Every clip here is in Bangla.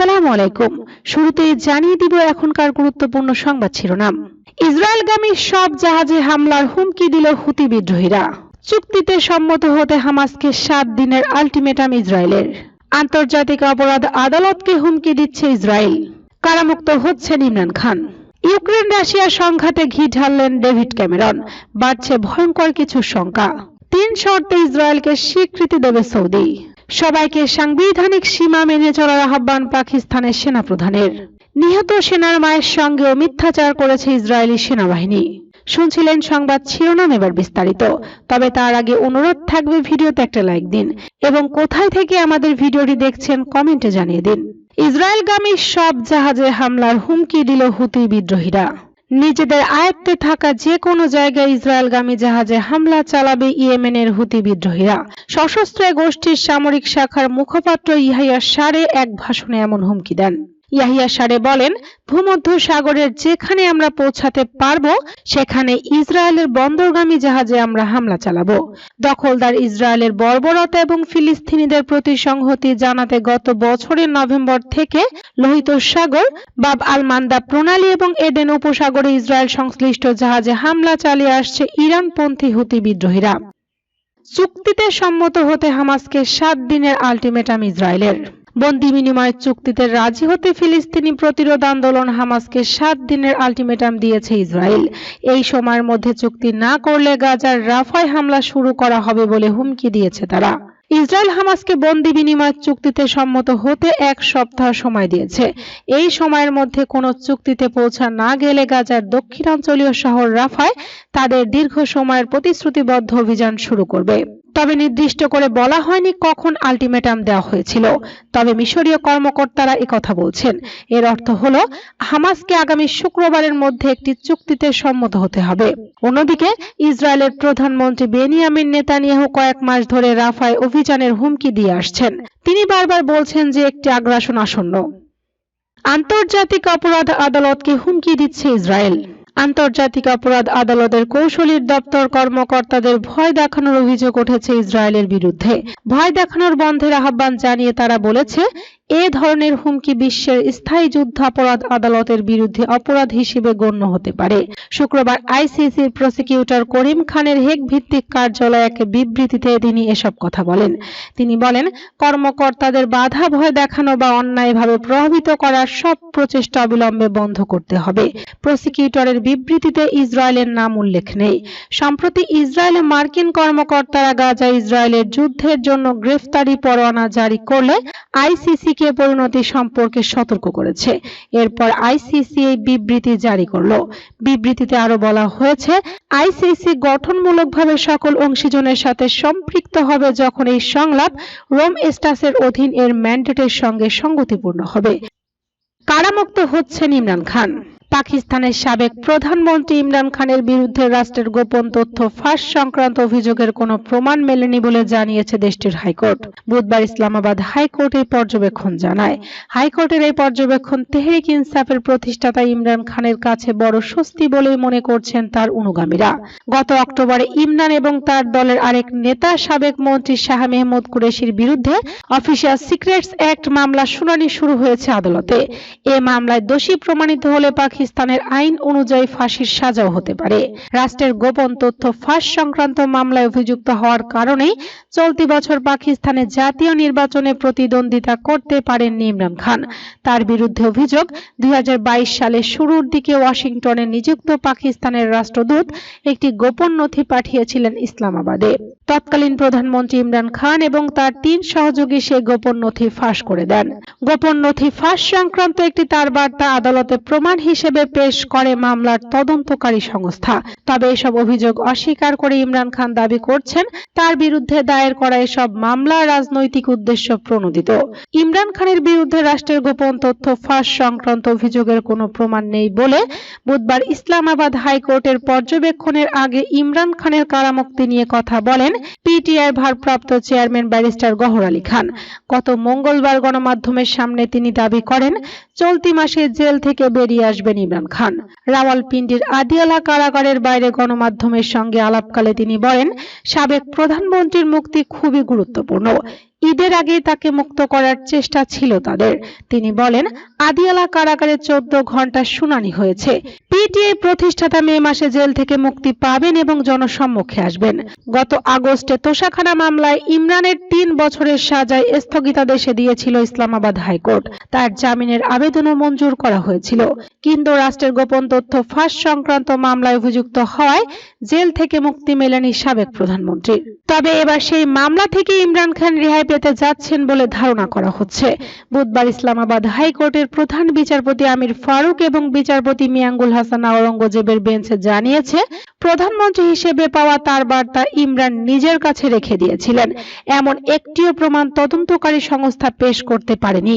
আসসালামু আলাইকুম। শুরুতেই জানিয়ে দিব এখনকার গুরুত্বপূর্ণ সংবাদ শিরোনাম। ইসরায়েলগামী সব জাহাজে হামলার হুমকি দিল হুতি বিদ্রোহীরা। চুক্তিতে সম্মত হতে হামাসকে সাত দিনের আলটিমেটাম ইসরায়েলের। আন্তর্জাতিক অপরাধ আদালতকে হুমকি দিচ্ছে ইসরায়েল। কারামুক্ত হচ্ছেন ইমরান খান। ইউক্রেন রাশিয়া সংঘাতে ঘি ঢাললেন ডেভিড ক্যামেরন। বাড়ছে ভয়ঙ্কর কিছু শঙ্কা। তিন শর্তে ইসরায়েলকে স্বীকৃতি দেবে সৌদি। সবাইকে সাংবিধানিক সীমা মেনে চলার আহ্বান পাকিস্তানের সেনাপ্রধানের। নিহত সেনার মায়ের সঙ্গেও মিথ্যাচার করেছে ইসরায়েলি সেনাবাহিনী। শুনছিলেন সংবাদ শিরোনাম এবার বিস্তারিত। তবে তার আগে অনুরোধ থাকবে ভিডিওতে একটা লাইক দিন এবং কোথায় থেকে আমাদের ভিডিওটি দেখছেন কমেন্টে জানিয়ে দিন। ইসরায়েলগামী সব জাহাজে হামলার হুমকি দিল হুতি বিদ্রোহীরা। নিজেদের আয়ত্তে থাকা যে কোনো জায়গায় ইসরায়েলগামী জাহাজে হামলা চালাবে ইয়েমেনের হুতি বিদ্রোহীরা। সশস্ত্র গোষ্ঠীর সামরিক শাখার মুখপাত্র ইহাইয়া সারে এক ভাষণে এমন হুমকি দেন। ইয়াহিয়া সারে বলেন, ভূমধ্য সাগরের যেখানে আমরা পৌঁছাতে পারব, সেখানে ইসরায়েলের বন্দরগামী জাহাজে আমরা হামলা চালাবো। দখলদার ইসরায়েলের বর্বরতা এবং ফিলিস্তিনিদের প্রতি সংহতি জানাতে গত বছরের নভেম্বর থেকে লোহিত সাগর, বাব আল মান্দা প্রণালী এবং এডেন উপসাগরে ইসরায়েল সংশ্লিষ্ট জাহাজে হামলা চালিয়ে আসছে ইরানপন্থী হুতি বিদ্রোহীরা। চুক্তিতে সম্মত হতে হামাসকে সাত দিনের আলটিমেটাম ইসরায়েলের। বন্দি বিনিময় চুক্তিতে রাজি হতে ফিলিস্তিনি প্রতিরোধ আন্দোলন হামাসকে সাত দিনের আলটিমেটাম দিয়েছে ইসরায়েল। এই সময়ের মধ্যে চুক্তি না করলে গাজার রাফায় হামলা শুরু করা হবে বলে হুমকি দিয়েছে তারা। ইসরায়েল হামাসকে বন্দি বিনিময় চুক্তিতে সম্মত হতে এক সপ্তাহ সময় দিয়েছে। এই সময়ের মধ্যে কোনো চুক্তিতে পৌঁছা না গেলে গাজার দক্ষিণাঞ্চলীয় শহর রাফায় তাদের দীর্ঘ সময়ের প্রতিশ্রুতিবদ্ধ অভিযান শুরু করবে। তবে নির্দিষ্ট করে বলা হয়নি কখন আলটিমেটাম দেওয়া হয়েছিল। তবে মিশরীয় কর্মকর্তারা কথা বলছেন। এর অর্থ হলো, হামাসকে আগামী শুক্রবারের মধ্যে একটি চুক্তিতে সম্মত হতে হবে। অন্যদিকে, ইসরায়েলের প্রধানমন্ত্রী বেনিয়ামিন নেতানিয়াহু কয়েক মাস ধরে রাফায় অভিযানের হুমকি দিয়ে আসছেন। তিনি বারবার বলছেন যে একটি আগ্রাসন আসন্ন। আন্তর্জাতিক অপরাধ আদালতকে হুমকি দিচ্ছে ইসরায়েল। আন্তর্জাতিক অপরাধ আদালতের কৌশলীর দপ্তর কর্মকর্তাদের ভয় দেখানোর অভিযোগ উঠেছে ইসরায়েলের বিরুদ্ধে। ভয় দেখানোর বন্ধের আহ্বান জানিয়ে তারা বলেছে এ ধরনের হুমকি বিশ্বের স্থায়ী যুদ্ধাপরাধ আদালতের বিরুদ্ধে অপরাধ হিসেবে গণ্য হতে পারে। শুক্রবার আইসিসির প্রসিকিউটর করিম খানের হেগ ভিত্তিক কার্যালয়ে এক বিবৃতিতে তিনি এসব কথা বলেন। তিনি বলেন, কর্মকর্তাদের বাধা ভয় দেখানো বা অন্যায়ভাবে প্রভাবিত করার সব প্রচেষ্টা অবিলম্বে বন্ধ করতে হবে। প্রসিকিউটরের বিবৃতিতে ইসরায়েলের নাম উল্লেখ নেই। সম্প্রতি ইসরায়েলে মার্কিন কর্মকর্তারা গাজা ইসরায়েলের যুদ্ধের জন্য গ্রেফতারি পরোয়ানা জারি করলে আইসিসি কে পরিণতি সম্পর্কে সতর্ক করেছে। এরপর আইসিসি এই বিবৃতি জারি করল। বিবৃতিতে আরও বলা হয়েছে, আইসিসি গঠনমূলকভাবে সকল অংশীজনের সাথে সম্পৃক্ত হবে যখন এই সংলাপ রোম স্টাসের অধীন এর ম্যান্ডেটের সঙ্গে সঙ্গতিপূর্ণ হবে। কারামুক্ত হচ্ছেন ইমরান খান। পাকিস্তানের সাবেক প্রধানমন্ত্রী ইমরান খানের বিরুদ্ধে রাষ্ট্রের গোপন তথ্য ফাঁস সংক্রান্ত অভিযোগের কোনো প্রমাণ মেলেনি বলে জানিয়েছে দেশটির হাইকোর্ট। বুধবার ইসলামাবাদ হাইকোর্ট এই পর্যবেক্ষণ জানায়। হাইকোর্টের এই পর্যবেক্ষণ তেহরিক ইনসাফের প্রতিষ্ঠাতা ইমরান খানের কাছে বড় স্বস্তি বলেই মনে করছেন তার অনুগামীরা। গত অক্টোবরে ইমরান এবং তার দলের আরেক নেতা সাবেক মন্ত্রী শাহ মেহমুদ কুরেশির বিরুদ্ধে অফিসিয়াল সিক্রেটস অ্যাক্ট মামলা শুনানি শুরু হয়েছে আদালতে। এ মামলায় দোষী প্রমাণিত হলে পাকিস্তান পাকিস্তানের আইন অনুযায়ী ফাঁসির সাজাও হতে পারে। রাষ্ট্রের গোপন তথ্য ফাঁস সংক্রান্ত মামলায় অভিযুক্ত হওয়ার কারণেই চলতি বছর পাকিস্তানে জাতীয় নির্বাচনে প্রতিদ্বন্দ্বিতা করতে পারেননি ইমরান খান। তার বিরুদ্ধে অভিযোগ, দুই সালের শুরুর দিকে ওয়াশিংটনে নিযুক্ত পাকিস্তানের রাষ্ট্রদূত একটি গোপন নথি পাঠিয়েছিলেন ইসলামাবাদে। তৎকালীন প্রধানমন্ত্রী ইমরান খান এবং তার তিন সহযোগী সেই গোপন নথি ফাঁস করে দেন। গোপন নথি ফাঁস সংক্রান্ত একটি তার বার্তা আদালতে প্রমাণ হিসেবে হিসেবে পেশ করে মামলার তদন্তকারী সংস্থা। তবে এসব অভিযোগ অস্বীকার করে ইমরান খান দাবি করছেন, তার বিরুদ্ধে দায়ের করা এসব মামলা রাজনৈতিক উদ্দেশ্য প্রণোদিত। ইমরান খানের বিরুদ্ধে রাষ্ট্রের গোপন তথ্য ফাঁস সংক্রান্ত অভিযোগের কোনো প্রমাণ নেই বলে বুধবার ইসলামাবাদ হাইকোর্টের পর্যবেক্ষণের আগে ইমরান খানের কারামুক্তি নিয়ে কথা বলেন পিটিআই ভারপ্রাপ্ত চেয়ারম্যান ব্যারিস্টার গহর আলী খান। গত মঙ্গলবার গণমাধ্যমের সামনে তিনি দাবি করেন, চলতি মাসে জেল থেকে বেরিয়ে আসবেন ইমরান খান। রাওয়ালপিন্ডির আদিয়ালা কারাগারের বাইরে গণমাধ্যমের সঙ্গে আলাপকালে তিনি বলেন, সাবেক প্রধানমন্ত্রীর মুক্তি খুবই গুরুত্বপূর্ণ। ঈদের আগেই তাকে মুক্ত করার চেষ্টা ছিল তাদের। তিনি বলেন, আদিয়ালা কারাগারে চোদ্দ ঘণ্টা শুনানি হয়েছে। পিটিআই প্রতিষ্ঠাতা মে মাসে জেল থেকে মুক্তি পাবেন এবং জনসম্মুখে আসবেন। গত আগস্টে তোষাখানা মামলায় ইমরানের তিন বছরের সাজায় স্থগিতাদেশে দিয়েছিল ইসলামাবাদ হাইকোর্ট। তার জামিনের আবেদনও মঞ্জুর করা হয়েছিল। কিন্তু রাষ্ট্রের গোপন তথ্য ফাঁস সংক্রান্ত মামলায় অভিযুক্ত হওয়ায় জেল থেকে মুক্তি মেলেনি সাবেক প্রধানমন্ত্রী। তবে এবার সেই মামলা থেকে ইমরান খান রেহাই পেতে যাচ্ছেন বলে ধারণা করা হচ্ছে। বুধবার ইসলামাবাদ হাইকোর্টের প্রধান বিচারপতি আমির ফারুক এবং বিচারপতি মিয়াঙ্গুল হাসান আওরঙ্গজেবের বেঞ্চ জানিয়েছে, প্রধানমন্ত্রী হিসেবে পাওয়া তার বার্তা ইমরান নিজের কাছে রেখে দিয়েছিলেন। এমন একটিও প্রমাণ তদন্তকারী সংস্থা পেশ করতে পারেনি।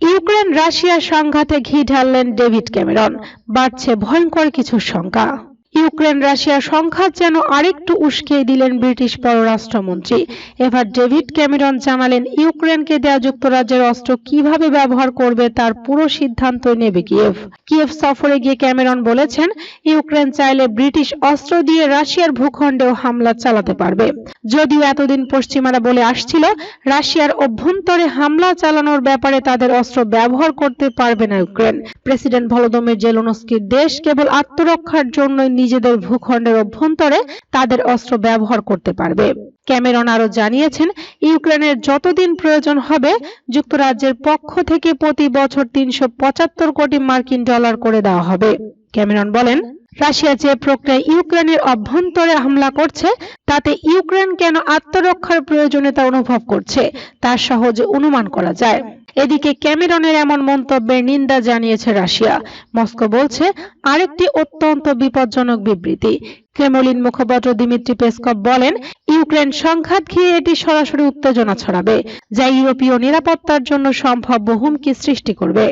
ইউক্রেন রাশিয়া সংঘাতে ঘি ঢাললেন ডেভিড ক্যামেরন। বাড়ছে ভয়ঙ্কর কিছু শঙ্কা। ইউক্রেন রাশিয়া সংঘাত যেন আরেকটু উস্কিয়ে দিলেন ব্রিটিশ পররাষ্ট্রমন্ত্রী। এবার ডেভিড ক্যামেরন জানালেন, ইউক্রেনকে দেয়া যুক্তরাজ্যের অস্ত্র কীভাবে ব্যবহার করবে তার পুরো সিদ্ধান্ত নেবে কিয়েভ। কিয়েভ সফরে গিয়ে ক্যামেরন বলেছেন, ইউক্রেন চাইলে ব্রিটিশ অস্ত্র দিয়ে রাশিয়ার ভূখণ্ডেও হামলা চালাতে পারবে। যদিও এতদিন পশ্চিমারা বলে আসছিল, রাশিয়ার অভ্যন্তরে হামলা চালানোর ব্যাপারে তাদের অস্ত্র ব্যবহার করতে পারবে না ইউক্রেন। প্রেসিডেন্ট ভলোদমির জেলনস্কির দেশ কেবল আত্মরক্ষার জন্যই নিজেদের ভূখণ্ডের অভ্যন্তরে তাদের অস্ত্র ব্যবহার করতে পারবে। ক্যামেরন আরও জানিয়েছেন, ইউক্রেনের যতদিন প্রয়োজন হবে, যুক্তরাজ্যের পক্ষ থেকে প্রতি বছর তিনশো পঁচাত্তর কোটি মার্কিন ডলার করে দেওয়া হবে। ক্যামেরন বলেন, রাশিয়া যে প্রক্রিয়ায় ইউক্রেনের অভ্যন্তরে হামলা করছে, তাতে ইউক্রেন কেন আত্মরক্ষার প্রয়োজনীয়তা অনুভব করছে তা সহজে অনুমান করা যায়। এদিকে ক্যামেরনের এমন মন্তব্যের নিন্দা জানিয়েছে রাশিয়া। মস্কো বলছে, আরেকটি অত্যন্ত বিপজ্জনক বিবৃতি। ক্রেমলিন মুখপাত্র দিমিত্রি পেসকভ বলেন, ইউক্রেন সংঘাত ঘিরে এটি সরাসরি উত্তেজনা ছড়াবে, যা ইউরোপীয় নিরাপত্তার জন্য সম্ভাব্য হুমকি সৃষ্টি করবে।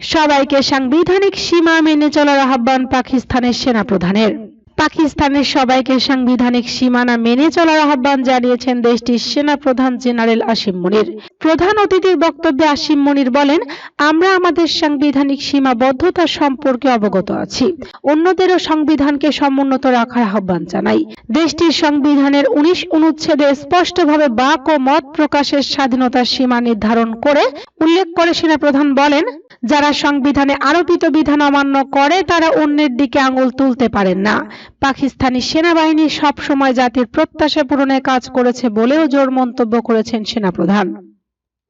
সবাইকে সাংবিধানিক সীমা মেনে চলার আহ্বান পাকিস্তানের সেনাপ্রধানের। পাকিস্তানের সবাইকে সাংবিধানিক সীমানা মেনে চলার আহ্বান জানিয়েছেন দেশটির সেনাপ্রধান জেনারেল আসিম মনির। প্রধান অতিথির বক্তব্যে আসিম মনির বলেন, আমরা আমাদের সাংবিধানিক সীমাবদ্ধতা সম্পর্কে অবগত আছি। অন্যদেরও সংবিধানকে সমুন্নত রাখার আহ্বান জানাই। দেশটির সংবিধানের উনিশ অনুচ্ছেদে স্পষ্টভাবে বাক ও মত প্রকাশের স্বাধীনতার সীমা নির্ধারণ করে উল্লেখ করে সেনাপ্রধান বলেন, যারা সংবিধানে আরোপিত বিধান অমান্য করে, তারা অন্যের দিকে আঙুল তুলতে পারেন না। পাকিস্তানি সেনাবাহিনী সব সময় জাতির প্রত্যাশা পূরণে কাজ করেছে বলেও জোর মন্তব্য করেছেন সেনাপ্রধান।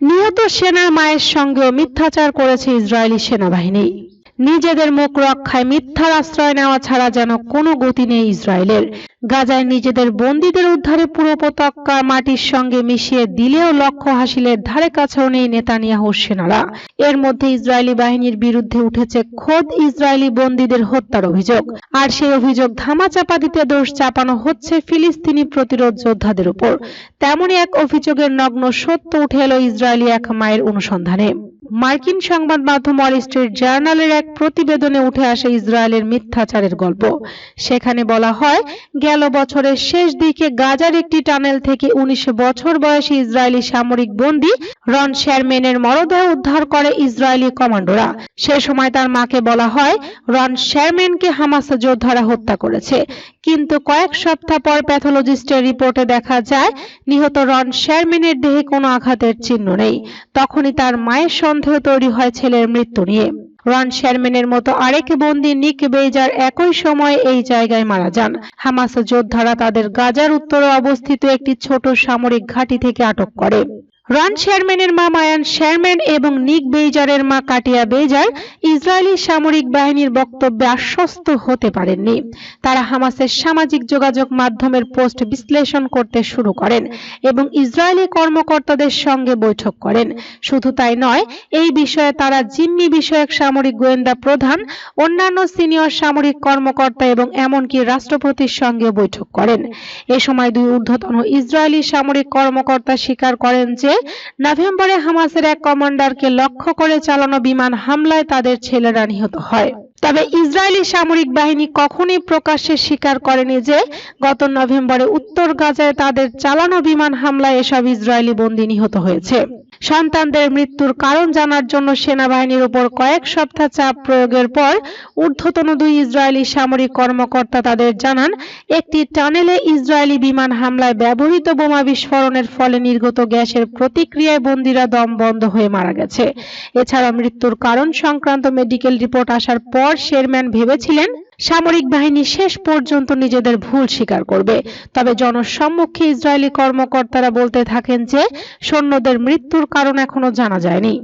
নিহত সেনার মায়ের সঙ্গেও মিথ্যাচার করেছে ইসরায়েলি সেনাবাহিনী। নিজেদের মুখ রক্ষায় মিথ্যার আশ্রয় নেওয়া ছাড়া যেন কোনো গতি নেই ইসরায়েলের। গাজায় নিজেদের বন্দীদের উদ্ধারে পুরো উপত্যকা মাটির সঙ্গে মিশিয়ে দিলেও লক্ষ্য হাসিলের ধারে কাছেও নেই নেতানিয়াহুর সেনারা। এর মধ্যে ইসরায়েলি বাহিনীর বিরুদ্ধে উঠেছে খোদ ইসরায়েলি বন্দীদের হত্যার অভিযোগ। আর সেই অভিযোগ ধামাচাপা দিতে দোষ চাপানো হচ্ছে ফিলিস্তিনি প্রতিরোধ যোদ্ধাদের উপর। তেমনই এক অভিযোগের নগ্ন সত্য উঠে এলো ইসরায়েলি এক মায়ের অনুসন্ধানে। মার্কিন সংবাদ মাধ্যম ওয়াল স্ট্রিট জার্নালের এক প্রতিবেদনে উঠে আসে ইসরায়েলের মিথ্যাচারের গল্প। সেখানে বলা হয়, গেল বছরের শেষ দিকে গাজার একটি টানেল থেকে উনিশ বছর বয়সী ইসরায়েলি সামরিক বন্দী রন শেরমেনের মরদেহ উদ্ধার করে ইসরায়েলি কমান্ডোরা। সে সময় তার মাকে বলা হয়, রন শেরমেনকে হামাস যোদ্ধারা হত্যা করেছে। কিন্তু কয়েক সপ্তাহ পর প্যাথোলজিস্টের রিপোর্টে দেখা যায়, নিহত রন শেরমেনের দেহে কোনো আঘাতের চিহ্ন নেই। তখনই তার মায়ের সন্দেহ তৈরি হয় ছেলের মৃত্যু নিয়ে। রন শেরম্যানের মতো আরেক বন্দি নিক বেজার একই সময় এই জায়গায় মারা যান। হামাস যোদ্ধারা তাদের গাজার উত্তরে অবস্থিত একটি ছোট সামরিক ঘাঁটি থেকে আটক করে। রন শেরম্যানের মা মায়ান শেরম্যান এবং নিক বেইজারের মা কাটিয়া বেইজার ইসরায়েলি সামরিক বাহিনীর বক্তব্যে আশ্বস্ত হতে পারেননি। তারা হামাসের সামাজিক যোগাযোগ মাধ্যমের পোস্ট বিশ্লেষণ করতে শুরু করেন এবং ইসরায়েলি কর্মকর্তাদের সঙ্গে বৈঠক করেন। শুধু তাই নয়, এই বিষয়ে তারা জিম্মি বিষয়ক সামরিক গোয়েন্দা প্রধান, অন্যান্য সিনিয়র সামরিক কর্মকর্তা এবং এমনকি রাষ্ট্রপতির সঙ্গে বৈঠক করেন। এ সময় দুই ঊর্ধ্বতন ইসরায়েলি সামরিক কর্মকর্তা স্বীকার করেন যে নভেম্বরে হামাসের এক কমান্ডারকে লক্ষ্য করে চালানো বিমান হামলায় তাদের ছেলেরা নিহত হয়। তবে ইসরায়েলি সামরিক বাহিনী কখনোই প্রকাশ্যে স্বীকার করেনি যে, গত নভেম্বরে উত্তর গাজায় তাদের চালানো বিমান হামলায় এসব ইসরায়েলি বন্দী নিহত হয়েছে। সন্তানদের মৃত্যুর কারণ জানার জন্য সেনাবাহিনীর উপর কয়েক সপ্তাহ চাপ প্রয়োগের পর ঊর্ধ্বতন দুই ইসরায়েলি সামরিক কর্মকর্তা তাদের জানান, একটি টানেলে ইসরায়েলি বিমান হামলায় ব্যবহৃত বোমা বিস্ফোরণের ফলে নির্গত গ্যাসের প্রতিক্রিয়ায় বন্দীরা দম বন্ধ হয়ে মারা গেছে। এছাড়া মৃত্যুর কারণ সংক্রান্ত মেডিকেল রিপোর্ট আসার পর শেরম্যান ভেবেছিলেন সামরিক বাহিনী শেষ পর্যন্ত নিজেদের ভুল স্বীকার করবে। তবে জনসম্মুখে ইসরায়েলি কর্মকর্তারা বলতে থাকেন যে, সৈন্যদের মৃত্যুর কারণ এখনও জানা যায়নি।